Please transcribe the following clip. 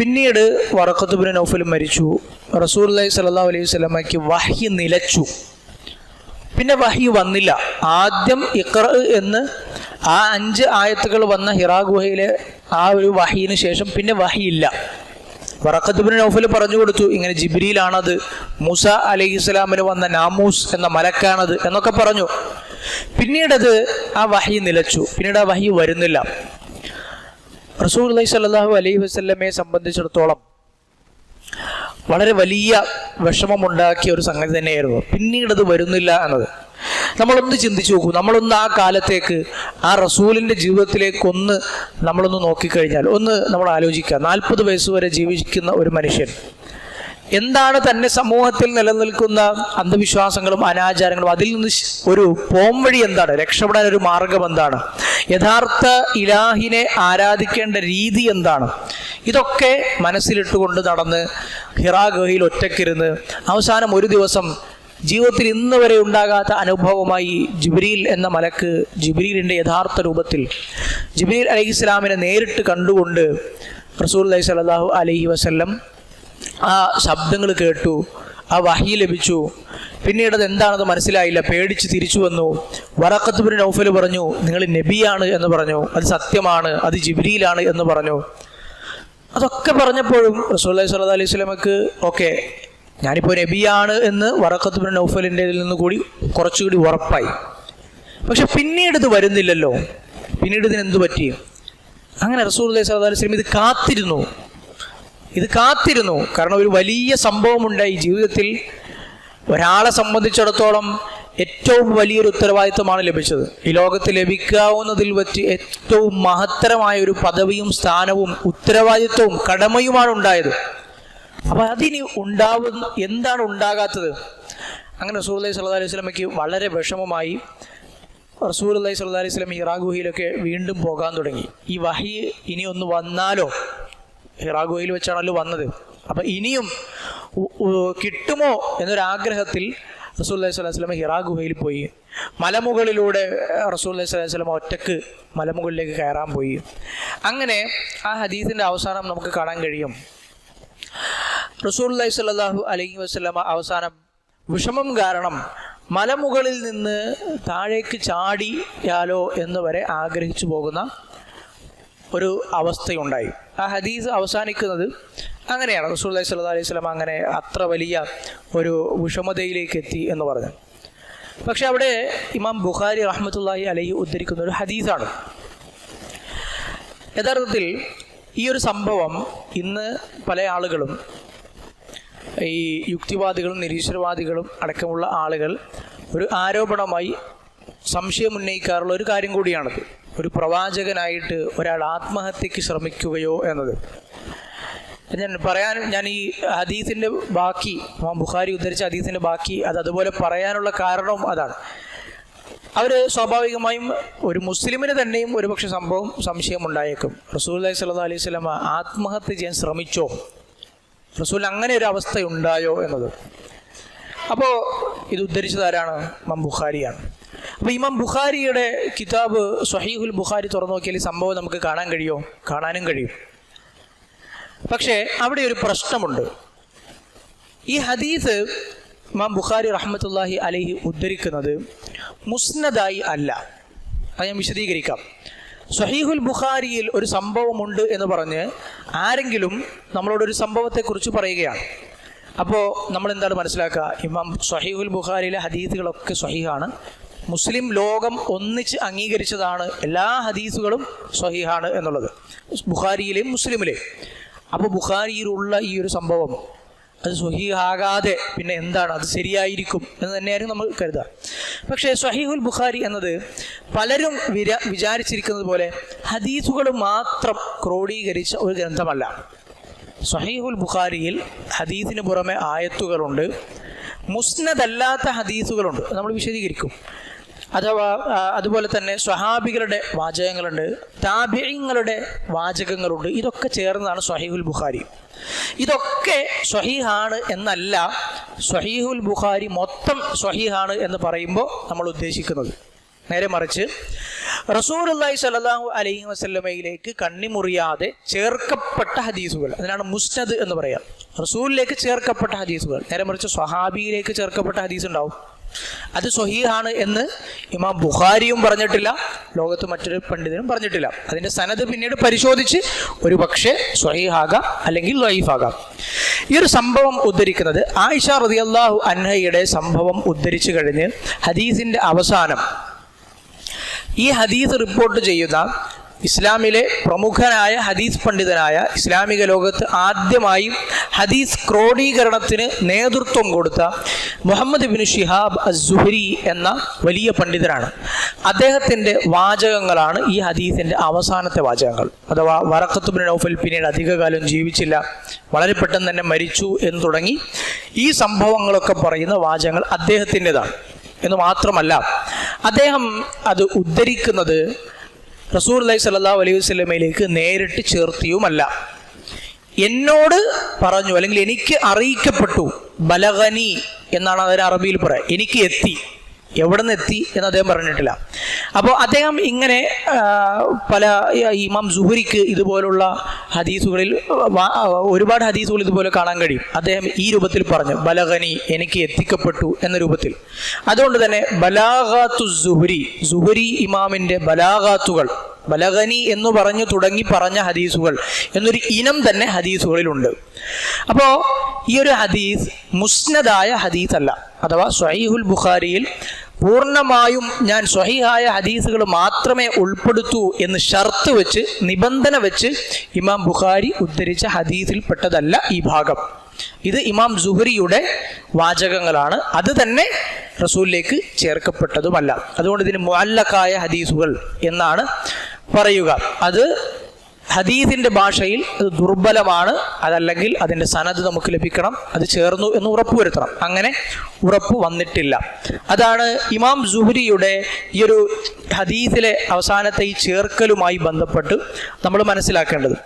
പിന്നീട് വറക്കത്തുബിൻ നൗഫൽ മരിച്ചു. റസൂൽ അലൈഹി അലൈഹി സ്വലമയ്ക്ക് വഹി നിലച്ചു. പിന്നെ വഹി വന്നില്ല. ആദ്യം ഇക്ര എന്ന് ആ അഞ്ച് ആയത്തുകൾ വന്ന ഹിറാ ഗുഹയിലെ ആ ഒരു വഹിന് ശേഷം പിന്നെ വഹിയില്ല വറക്കത്തുബിൻ നൗഫൽ പറഞ്ഞു കൊടുത്തു ഇങ്ങനെ ജിബ്രിയിലാണത് മൂസ അലൈഹി സ്വലാമിന് വന്ന നാമൂസ് എന്ന മലക്കാണത് എന്നൊക്കെ പറഞ്ഞു. പിന്നീടത് ആ വഹി നിലച്ചു. പിന്നീട് ആ വഹി വരുന്നില്ല. റസൂൽ അലൈഹി സ്വല്ലാഹു അലൈഹി വസ്ല്ലമയെ സംബന്ധിച്ചിടത്തോളം വളരെ വലിയ വിഷമമുണ്ടാക്കിയ ഒരു സംഗതി തന്നെയായിരുന്നു. പിന്നീട് അത് വരുന്നില്ല എന്നത്. നമ്മളൊന്ന് ചിന്തിച്ചു നോക്കൂ. നമ്മളൊന്ന് ആ കാലത്തേക്ക് ആ റസൂലിന്റെ ജീവിതത്തിലേക്ക് ഒന്ന് നമ്മളൊന്ന് നോക്കിക്കഴിഞ്ഞാൽ ഒന്ന് നമ്മൾ ആലോചിക്കുക. നാൽപ്പത് വയസ്സ് വരെ ജീവിക്കുന്ന ഒരു മനുഷ്യൻ എന്താണ് തന്നെ സമൂഹത്തിൽ നിലനിൽക്കുന്ന അന്ധവിശ്വാസങ്ങളും അനാചാരങ്ങളും? അതിൽ നിന്ന് ഒരു പോംവഴി എന്താണ്? രക്ഷപ്പെടാൻ ഒരു മാർഗം എന്താണ്? യഥാർത്ഥ ഇലാഹിനെ ആരാധിക്കേണ്ട രീതി എന്താണ്? ഇതൊക്കെ മനസ്സിലിട്ടുകൊണ്ട് നടന്ന് ഹിറാ ഗുഹയിൽ ഒറ്റക്കിരുന്ന് അവസാനം ഒരു ദിവസം ജീവിതത്തിൽ ഇന്ന് വരെ ഉണ്ടാകാത്ത അനുഭവമായി ജിബ്രീൽ എന്ന മലക്ക് ജിബ്രീലിന്റെ യഥാർത്ഥ രൂപത്തിൽ ജിബ്രീൽ അലഹി ഇസ്ലാമിനെ നേരിട്ട് കണ്ടുകൊണ്ട് റസൂൽ അലൈഹി സ്വല്ലല്ലാഹു അലഹി വസല്ലം ആ ശബ്ദങ്ങൾ കേട്ടു ആ വഹി ലഭിച്ചു പിന്നീട് അത് എന്താണെന്ന് മനസ്സിലായില്ല പേടിച്ച് തിരിച്ചു വന്നു. വറക്കത്തുബിൻ നൗഫൽ പറഞ്ഞു നിങ്ങൾ നബിയാണ് എന്ന് പറഞ്ഞു. അത് സത്യമാണ് അത് ജിബ്രിയിലാണ് എന്ന് പറഞ്ഞു. അതൊക്കെ പറഞ്ഞപ്പോഴും റസൂല്ലി സ്വല്ലാ അലൈഹി സ്വലമക്ക് ഓക്കെ ഞാനിപ്പോൾ നബിയാണ് എന്ന് വറക്കത്തുബിൻ നൗഫലിന്റെ നിന്ന് കൂടി കുറച്ചുകൂടി ഉറപ്പായി. പക്ഷെ പിന്നീട് ഇത് വരുന്നില്ലല്ലോ. പിന്നീട് ഇതിന് എന്തു പറ്റി? അങ്ങനെ റസൂൽ അലൈഹി സ്വലാ അലൈഹി സ്വലം ഇത് കാത്തിരുന്നു. ഇത് കാത്തിരുന്നു. കാരണം ഒരു വലിയ സംഭവമുണ്ടായി. ജീവിതത്തിൽ ഒരാളെ സംബന്ധിച്ചിടത്തോളം ഏറ്റവും വലിയൊരു ഉത്തരവാദിത്തമാണ് ലഭിച്ചത്. ഈ ലോകത്ത് ലഭിക്കാവുന്നതിൽ വെച്ച് ഏറ്റവും മഹത്തരമായ ഒരു പദവിയും സ്ഥാനവും ഉത്തരവാദിത്വവും കടമയുമാണ് ഉണ്ടായത്. അപ്പൊ അതിനി ഉണ്ടാവും എന്താണ് ഉണ്ടാകാത്തത്? അങ്ങനെ റസൂൽ അലൈഹി സ്വല്ലാ അലൈഹി സ്വലമയ്ക്ക് വളരെ വിഷമമായി റസൂൽ അലൈഹി സ്വല്ലാ അലൈഹി സ്വലം ഹിറാഗുഹയിലൊക്കെ വീണ്ടും പോകാൻ തുടങ്ങി. ഈ വഹി ഇനി ഒന്ന് വന്നാലോ? ഹിറാഗുഹയിൽ വെച്ചാണല്ലോ വന്നത്. അപ്പൊ ഇനിയും കിട്ടുമോ എന്നൊരാഗ്രഹത്തിൽ റസൂൽ അലൈഹി സ്വലാഹു വസ്ലമ ഹിറാ ഗുഹയിൽ പോയി. മലമുകളിലൂടെ റസൂൽ അലൈഹി സ്വലാഹു വസ്ലമ ഒറ്റയ്ക്ക് മലമുകളിലേക്ക് കയറാൻ പോയി. അങ്ങനെ ആ ഹദീസിന്റെ അവസാനം നമുക്ക് കാണാൻ കഴിയും. റസൂൽ അലൈഹി സ്വല്ലല്ലാഹു അലൈഹി വസല്ലമ അവസാനം വിഷമം കാരണം മലമുകളിൽ നിന്ന് താഴേക്ക് ചാടിയാലോ എന്ന് വരെ ആഗ്രഹിച്ചു പോകുന്ന ഒരു അവസ്ഥയുണ്ടായി. ആ ഹദീസ് അവസാനിക്കുന്നത് അങ്ങനെയാണ് റസൂൽ അലൈഹി സ്വല്ലല്ലാഹു അലൈഹി സ്വലം അങ്ങനെ അത്ര വലിയ ഒരു വിഷമതയിലേക്ക് എത്തി എന്ന് പറഞ്ഞു പക്ഷെ അവിടെ ഇമാം ബുഖാരി റഹ്മത്തുള്ളാഹി അലൈഹി ഉദ്ധരിക്കുന്ന ഒരു ഹദീസാണ്. യഥാർത്ഥത്തിൽ ഈ ഒരു സംഭവം ഇന്ന് പല ആളുകളും ഈ യുക്തിവാദികളും നിരീശ്വരവാദികളും അടക്കമുള്ള ആളുകൾ ഒരു ആരോപണമായി സംശയം ഉന്നയിക്കാറുള്ള ഒരു കാര്യം കൂടിയാണത്. ഒരു പ്രവാചകനായിട്ട് ഒരാൾ ആത്മഹത്യക്ക് ശ്രമിക്കുകയോ എന്നത്. ഞാൻ പറയാൻ ഞാൻ ഈ ഹദീസിന്റെ ബാക്കി ബുഖാരി ഉദ്ധരിച്ച ഹദീസിന്റെ ബാക്കി അത് അതുപോലെ പറയാനുള്ള കാരണവും അതാണ്. അവർ സ്വാഭാവികമായും ഒരു മുസ്ലിമിന് തന്നെയും ഒരുപക്ഷെ സംഭവം സംശയം ഉണ്ടായേക്കും റസൂൽ അലൈഹി അലൈഹി സ്വലമ ആത്മഹത്യ ചെയ്യാൻ ശ്രമിച്ചോ? റസൂൽ അങ്ങനെ ഒരു അവസ്ഥ ഉണ്ടായോ എന്നത്? അപ്പോൾ ഇത് ഉദ്ധരിച്ചത് ആരാണ്? ബുഖാരിയാണ്. അപ്പോൾ ഇമാം ബുഖാരിയുടെ കിതാബ് സ്വഹീഹുൽ ബുഖാരി തുറന്നു നോക്കിയാൽ സംഭവം നമുക്ക് കാണാൻ കഴിയുമോ? കാണാനും കഴിയും. പക്ഷേ അവിടെ ഒരു പ്രശ്നമുണ്ട്. ഈ ഹദീസ് മാം ബുഖാരി റഹ്മത്തുല്ലാഹി അലഹി ഉദ്ധരിക്കുന്നത് മുസ്നദായി അല്ല. അത് ഞാൻ വിശദീകരിക്കാം. സഹീഹുൽ ബുഖാരിയിൽ ഒരു സംഭവമുണ്ട് എന്ന് പറഞ്ഞ് ആരെങ്കിലും നമ്മളോടൊരു സംഭവത്തെക്കുറിച്ച് പറയുകയാണ്. അപ്പോൾ നമ്മൾ എന്താണ് മനസ്സിലാക്കുക? ഇമാം സഹീഹുൽ ബുഖാരിയിലെ ഹദീസുകളൊക്കെ സഹീഹാണ്. മുസ്ലിം ലോകം ഒന്നിച്ച് അംഗീകരിച്ചതാണ് എല്ലാ ഹദീസുകളും സഹീഹാണ് എന്നുള്ളത്. ബുഖാരിയിലെയും മുസ്ലിമിലെയും. അപ്പോൾ ബുഖാരിയിലുള്ള ഈ ഒരു സംഭവം അത് സ്വഹീഹാകാതെ പിന്നെ എന്താണ് അത് ശരിയായിരിക്കും എന്ന് തന്നെയായിരുന്നു നമ്മൾ കരുതുക. പക്ഷേ സ്വഹീഹുൽ ബുഖാരി എന്നത് പലരും വിര വിചാരിച്ചിരിക്കുന്നത് പോലെ ഹദീസുകൾ മാത്രം ക്രോഡീകരിച്ച ഒരു ഗ്രന്ഥമല്ല. സ്വഹീഹുൽ ബുഖാരിയിൽ ഹദീസിന് പുറമെ ആയത്തുകളുണ്ട് മുസ്നദല്ലാത്ത ഹദീസുകളുണ്ട്. നമ്മൾ വിശദീകരിക്കും. അഥവാ അതുപോലെ തന്നെ സ്വഹാബികളുടെ വാചകങ്ങളുണ്ട് താബിയങ്ങളുടെ വാചകങ്ങളുണ്ട് ഇതൊക്കെ ചേർന്നതാണ് സ്വഹീഹുൽ ബുഖാരി. ഇതൊക്കെ സ്വഹീഹാണ് എന്നല്ല സ്വഹീഹുൽ ബുഖാരി മൊത്തം സ്വഹീഹാണ് എന്ന് പറയുമ്പോൾ നമ്മൾ ഉദ്ദേശിക്കുന്നത്. നേരെ മറിച്ച് റസൂലുള്ളാഹി സ്വല്ലല്ലാഹു അലൈഹി വസ്ലമയിലേക്ക് കണ്ണിമുറിയാതെ ചേർക്കപ്പെട്ട ഹദീസുകൾ അതിനാണ് മുസ്നദ് എന്ന് പറയാം. റസൂലിലേക്ക് ചേർക്കപ്പെട്ട ഹദീസുകൾ നേരെ മറിച്ച് സ്വഹാബിയിലേക്ക് ചേർക്കപ്പെട്ട ഹദീസ് ഉണ്ടാവും അത് സൊഹീഹാണ് എന്ന് ഇമാം ബുഖാരിയും പറഞ്ഞിട്ടില്ല ലോകത്ത് മറ്റൊരു പണ്ഡിതനും പറഞ്ഞിട്ടില്ല. അതിന്റെ സനത് പിന്നീട് പരിശോധിച്ച് ഒരു പക്ഷേ സൊഹീഹാകാം അല്ലെങ്കിൽ ലൈഫാകാം ഈ ഒരു സംഭവം ഉദ്ധരിക്കുന്നത് ആയിഷ റളിയല്ലാഹു അൻഹയുടെ സംഭവം ഉദ്ധരിച്ചു കഴിഞ്ഞ് ഹദീസിന്റെ അവസാനം ഈ ഹദീസ് റിപ്പോർട്ട് ചെയ്യുന്ന ഇസ്ലാമിലെ പ്രമുഖനായ ഹദീസ് പണ്ഡിതനായ ഇസ്ലാമിക ലോകത്ത് ആദ്യമായി ഹദീസ് ക്രോഡീകരണത്തിന് നേതൃത്വം കൊടുത്ത മുഹമ്മദ് ബിൻ ഷിഹാബ് അസുഹരി എന്ന വലിയ പണ്ഡിതനാണ്. അദ്ദേഹത്തിന്റെ വാചകങ്ങളാണ് ഈ ഹദീസിന്റെ അവസാനത്തെ വാചകങ്ങൾ. അഥവാ വറക്കത്ത് ബിൻ നൗഫൽ പിന്നീട് അധികകാലം ജീവിച്ചില്ല വളരെ പെട്ടെന്ന് തന്നെ മരിച്ചു എന്ന് തുടങ്ങി ഈ സംഭവങ്ങളൊക്കെ പറയുന്ന വാചകങ്ങൾ അദ്ദേഹത്തിന്റെതാണ്. എന്ന് മാത്രമല്ല അദ്ദേഹം അത് ഉദ്ധരിക്കുന്നത് റസൂർ അലൈഹി സല്ലാ അലൈഹി വസ്ലമയിലേക്ക് നേരിട്ട് ചേർത്തിയുമല്ല. എന്നോട് പറഞ്ഞു അല്ലെങ്കിൽ എനിക്ക് അറിയിക്കപ്പെട്ടു ബലഗനി എന്നാണ് അതിന് അറബിയിൽ പറയുക എനിക്ക് എത്തി. എവിടെ നിന്ന് എത്തി എന്ന് അദ്ദേഹം പറഞ്ഞിട്ടില്ല. അപ്പോൾ അദ്ദേഹം ഇങ്ങനെ പല ഇമാം ജുഹുരിക്ക് ഇതുപോലുള്ള ഹദീസുകളിൽ ഒരുപാട് ഹദീസുകൾ ഇതുപോലെ കാണാൻ കഴിയും. അദ്ദേഹം ഈ രൂപത്തിൽ പറഞ്ഞു ബലഗനി എനിക്ക് എത്തിക്കപ്പെട്ടു എന്ന രൂപത്തിൽ. അതുകൊണ്ട് തന്നെ ബലാഗാത്തു ജുഹുരി ജുഹുരി ഇമാമിന്റെ ബലാഗാത്തുകൾ ബലഗനി എന്ന് പറഞ്ഞു തുടങ്ങി പറഞ്ഞ ഹദീസുകൾ എന്നൊരു ഇനം തന്നെ ഹദീസുകളിലുണ്ട്. അപ്പോൾ ഈ ഒരു ഹദീസ് മുസ്നദായ ഹദീസ് അല്ല അഥവാ സ്വഹീഹുൽ ബുഖാരിയിൽ പൂർണമായും ഞാൻ സ്വഹീഹായ ഹദീസുകൾ മാത്രമേ ഉൾപ്പെടുത്തൂ എന്ന് ഷർത്ത് വെച്ച് നിബന്ധന വെച്ച് ഇമാം ബുഖാരി ഉദ്ധരിച്ച ഹദീസിൽ പെട്ടതല്ല ഈ ഭാഗം. ഇത് ഇമാം സുഹരിയുടെ വാചകങ്ങളാണ്. അത് തന്നെ റസൂലിലേക്ക് ചേർക്കപ്പെട്ടതുമല്ല. അതുകൊണ്ട് ഇതിന് മുഅല്ലക്കായ ഹദീസുകൾ എന്നാണ് പറയുക. അത് ഹദീസിന്റെ ഭാഷയിൽ അത് ദുർബലമാണ്. അതല്ലെങ്കിൽ അതിന്റെ സനത് നമുക്ക് ലഭിക്കണം. അത് ചേർന്നു എന്ന് ഉറപ്പുവരുത്തണം അങ്ങനെ ഉറപ്പ് വന്നിട്ടില്ല. അതാണ് ഇമാം ജുഹരിയുടെ ഈ ഒരു ഹദീസിലെ അവസാനത്തെ ഈ ചേർക്കലുമായി ബന്ധപ്പെട്ട് നമ്മൾ മനസ്സിലാക്കേണ്ടത്.